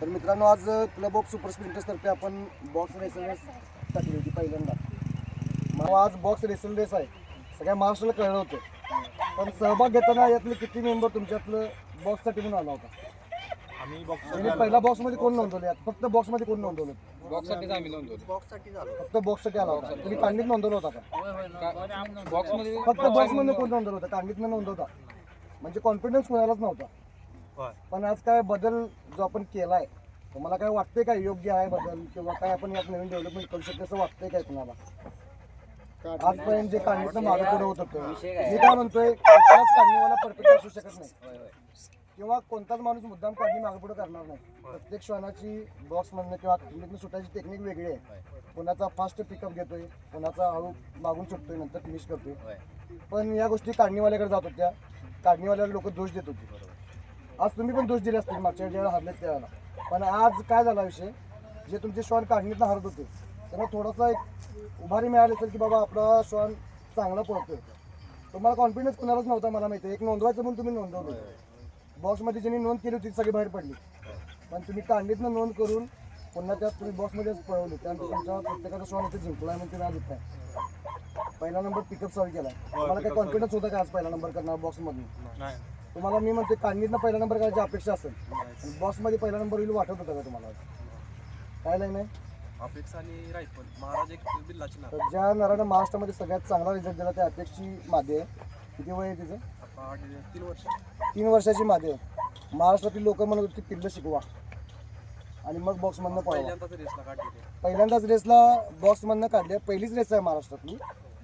तर मित्रांनो आज क्लब ऑफ सुपर स्प्रिंटर्स तर्फे आपण बॉक्स रेसल रेस टाकली होती पहिल्यांदा. मग आज बॉक्स रेसल रेस आहे. सगळ्या महाराष्ट्राला कळलं होतं. पण सहभाग घेताना यातले किती मेंबर तुमच्यातलं बॉक्ससाठी म्हणून आला होता? आम्ही बॉक्स आणि पहिल्या बॉक्समध्ये कोण नोंदवले? फक्त बॉक्समध्ये कोण नोंदवलं? बॉक्ससाठीच आम्ही नोंदवली. फक्त बॉक्ससाठी आला होता. तुम्ही कांडीत नोंदवलं होता का? बॉक्समध्ये फक्त बॉक्समध्ये कोण नोंदवलं होतं? कांडीतनं नोंदवता. म्हणजे कॉन्फिडन्स कोणालाच नव्हता. पण आज काय बदल जो आपण केलाय तुम्हाला काय वाटतंय काय? योग्य आहे बदल किंवा काय आपण यात नवीन डेव्हलपमेंट करू शकतो असं वाटतंय काय तुम्हाला? आजपर्यंत जे काढणीचं मागं पुढे होत होतं मी काय म्हणतोय कुठलाच काढणीवाला परफेक्ट असू शकत नाही. किंवा कोणताच माणूस मुद्दाम काढणी मागे पुढे करणार नाही. प्रत्येक श्वानाची बॉक्स मधनं किंवा काढणीतनं सुटायची टेक्निक वेगळी आहे. कोणाचा फास्ट पिकअप घेतोय कोणाचा हळू मागून सुटतोय नंतर फिनिश करतोय. पण या गोष्टी काढणीवाल्याकडे जात होत्या. काढणीवाल्याला लोक दोष देत होते. आज तुम्ही पण दोष दिले असतील मागच्या ज्यावेळेला हरलेत त्यावेळेला पण आज काय झाला विषय? जे तुमचे श्वान काढणीतनं हरत होते त्यांना थोडासा एक उभारी मिळाली असेल की बाबा आपला श्वान चांगला पळतोय तुम्हाला कॉन्फिडन्स कुणालाच नव्हता मला माहिती आहे. एक नोंदवायचं म्हणून तुम्ही नोंदवलं. बॉक्समध्ये ज्यांनी नोंद केली होती ती सगळी बाहेर पडली. पण तुम्ही कांडीतनं नोंद करून पुन्हा त्यात तुम्ही बॉक्समध्येच पळवले. त्यानंतर तुमच्या प्रत्येकाचा श्वान इथे जिंकला आहे म्हणजे आज नाही पहिला नंबर पिकअप सॉल्व केला. तुम्हाला काही कॉन्फिडन्स होता का आज पहिला नंबर करणार बॉक्समधून तुम्हाला मी म्हणते कांडीतनं पहिला नंबर करायची अपेक्षा असेल. आणि बॉक्समध्ये पहिला नंबर येईल वाटत होता का तुम्हाला? काय लाईन आहे अपेक्षा आणि रायफल महाराज एक बिल्लाची नाव तर ज्या नरानं महाराष्ट्रामध्ये सगळ्यात चांगला रिझल्ट दिला त्या अपेक्षी मादे आहे. किती वय आहे तिचं? आता तीन वर्ष. तीन वर्षाची मादे आहे. महाराष्ट्रातील लोक म्हणत होती पिल्लं शिकवा. आणि मग बॉक्समधनं पळवा. पहिल्यांदाच रेसला काढलेली पहिल्यांदाच रेसला बॉक्समधनं काढली आहे. पहिलीच रेस आहे महाराष्ट्रातली.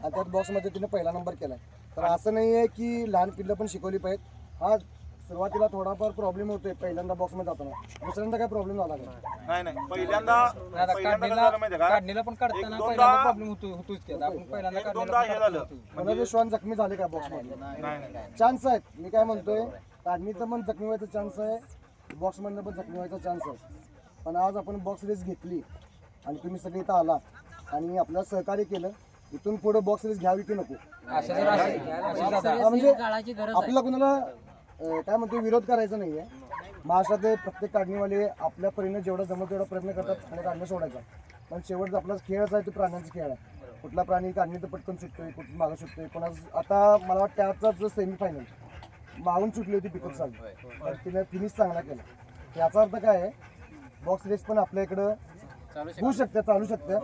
आणि त्यात बॉक्समध्ये तिने पहिला नंबर केला आहे तर असं नाही आहे की लहान पिल्लं पण शिकवली पाहिजेत. हा सुरुवातीला थोडाफार प्रॉब्लेम होतोय पहिल्यांदा बॉक्समध्ये जाताना. दुसऱ्यांदा काय प्रॉब्लेम झाला का? नाही नाही. पहिल्यांदा काय झालं काढणीला पण एक काढताना दोनदा- पहिल्यांदा प्रॉब्लेम होतो होतोच की. आता आपण पहिल्यांदा एक काढणीला दोनदा पण हे काढतो. झालं. होतो. कोणाचे श्वान जखमी झाले का बॉक्समध्ये नाही नाही चान्स आहेत. मी काय म्हणतोय काढणीचं पण जखमी व्हायचा चान्स आहे. बॉक्समधनं पण जखमी व्हायचा चान्स आहे. पण आज आपण बॉक्स रेस घेतली आणि तुम्ही सगळे इथं आला आणि आपल्याला सहकार्य केलं. इथून पुढे बॉक्स रेस घ्यावी की नको? अशा जर असेल अशी जाता हा, म्हणजे आपल्याला कुणाला अं, काय म्हणतो विरोध करायचा नाहीये. महाराष्ट्रातले प्रत्येक काढणीवाले आपल्या परीने जेवढा जमत तेवढा प्रयत्न करतात आणि काढणं सोडायचा. पण शेवटचा आपला खेळच आहे तो प्राण्यांचा खेळ आहे. कुठला प्राणी काढणीत पटकन सुटतोय कुठं मागं सुटतोय कोणा आता मला वाटतं आजचा जो सेमीफायनल मागून सुटली होती पिकअप चालू तर तिने फिनिश चांगला केला. याचा अर्थ काय आहे बॉक्स रेस पण आपल्या इकडं होऊ शकते चालू शकते.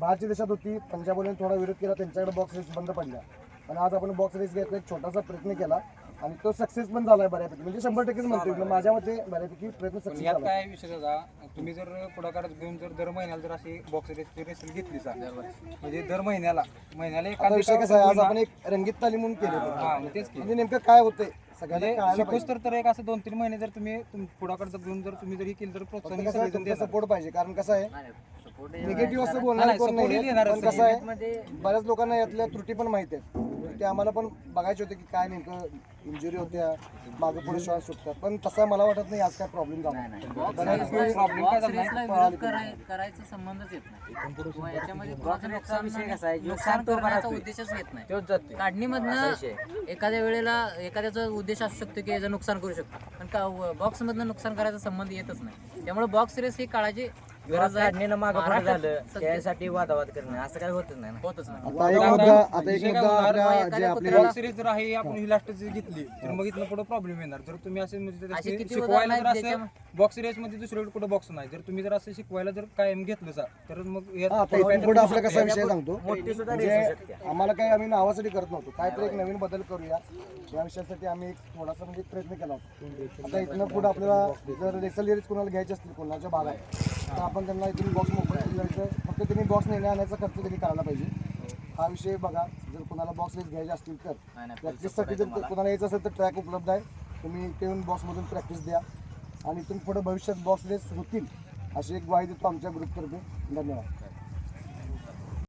बाहेरच्या देशात होती. पंजाबने थोडा विरोध केला. त्यांच्याकडे बॉक्स रेस बंद पडल्या. पण आज आपण बॉक्स रेस घ्यायचा एक छोटासा प्रयत्न केला. आणि तो सक्सेस पण झालाय बऱ्यापैकी. म्हणजे शंभर टक्केच म्हणतोय. मी. माझ्या मते बऱ्यापैकी प्रयत्न सक्सेस यात झाला. काय विषय होता तुम्ही जर पुढाकार घेऊन जर दर महिन्याला जर अशी बॉक्स रेस रेसल घेतली सा म्हणजे दर महिन्याला महिन्याला आता विषय कसा आहे? आज आपण एक रंगीत तालीम म्हणून केली. हा तेच की. म्हणजे नेमकं काय होतंय? सगळ्यांना म्हणजे कळायला शिकूच तर तर एक असं दोन तीन महिने जर तुम्ही पुढाकार घेऊन जर तुम्ही जरी केलं तर प्रोत्साहन कसं आहे, सगळेजण तुमचा देणार. सपोर्ट पाहिजे. कारण कसं आहे? निगेटिव्ह असं बोलणार कोण नाही. पण कसं आहे बऱ्याच लोकांना यातल्या त्रुटी पण माहिती आहेत. ते आम्हाला पण बघायचे होते की काय नेमकं इंजुरी होत्या मागे पुढे श्वास सुटतात. पण तसं मला वाटत नाही आज काय प्रॉब्लेम करायचा संबंधच येत नाही. याच्यामध्ये नुकसान उद्देशच येत नाही. काढणीमधनं एखाद्या वेळेला एखाद्याचा उद्देश असू शकतो की याचं नुकसान करू शकतो. पण का बॉक्समधनं नुकसान करायचा संबंध येतच नाही. त्यामुळे बॉक्स रेस ही काळाची गरज आहे काढणीनं मागं पुढे महाराष्ट्रात झालं. सध्या त्यासाठी वादावाद करणं असं होतच नाही ना. होतच नाही. आता एक मुद्दा आता एक मुद्दा आपल्या जे आपले बॉक्स सिरीज जर आहे आपण ही लास्ट घेतली तर मग इथनं पुढे प्रॉब्लेम येणार. जर तुम्ही असे म्हणजे अशी त्याचे किती शिकवायला जर आहेत असं बॉक्समध्ये दुसरीकडे कुठे बॉक्स नाही. जर तुम्ही जर असं शिकवायला जर कायम घेतलं सा तर मग यात हा आता इथून पुढे आपला कसा विषय सांगतो? मोठी सुद्धा म्हणजे रेस शकते. आम्हाला काही आम्ही नावासाठी करत नव्हतो. काहीतरी एक नवीन बदल करूया. या विषयासाठी आम्ही एक थोडासा म्हणजे प्रयत्न केला होता. आता इथनं पुढे आपल्याला जर रेसल रेस कोणाला घ्यायचे असतील कोणाच्या भागात तर आपण त्यांना इथून बॉक्स मोकळं जायचं फक्त त्यांनी बॉक्स नेण्या आणायचा खर्च त्यांनी करायला पाहिजे. हा विषय बघा. जर कोणाला बॉक्स रेस घ्यायचे असतील तर. प्रॅक्टिससाठी जर कोणाला यायचं असेल तर ट्रॅक उपलब्ध आहे. तुम्ही इथे येऊन बॉक्समधून प्रॅक्टिस द्या. आणि इथून पुढे भविष्यात बॉक्स रेस होतील अशी एक ग्वाही देतो आमच्या ग्रुपतर्फे धन्यवाद.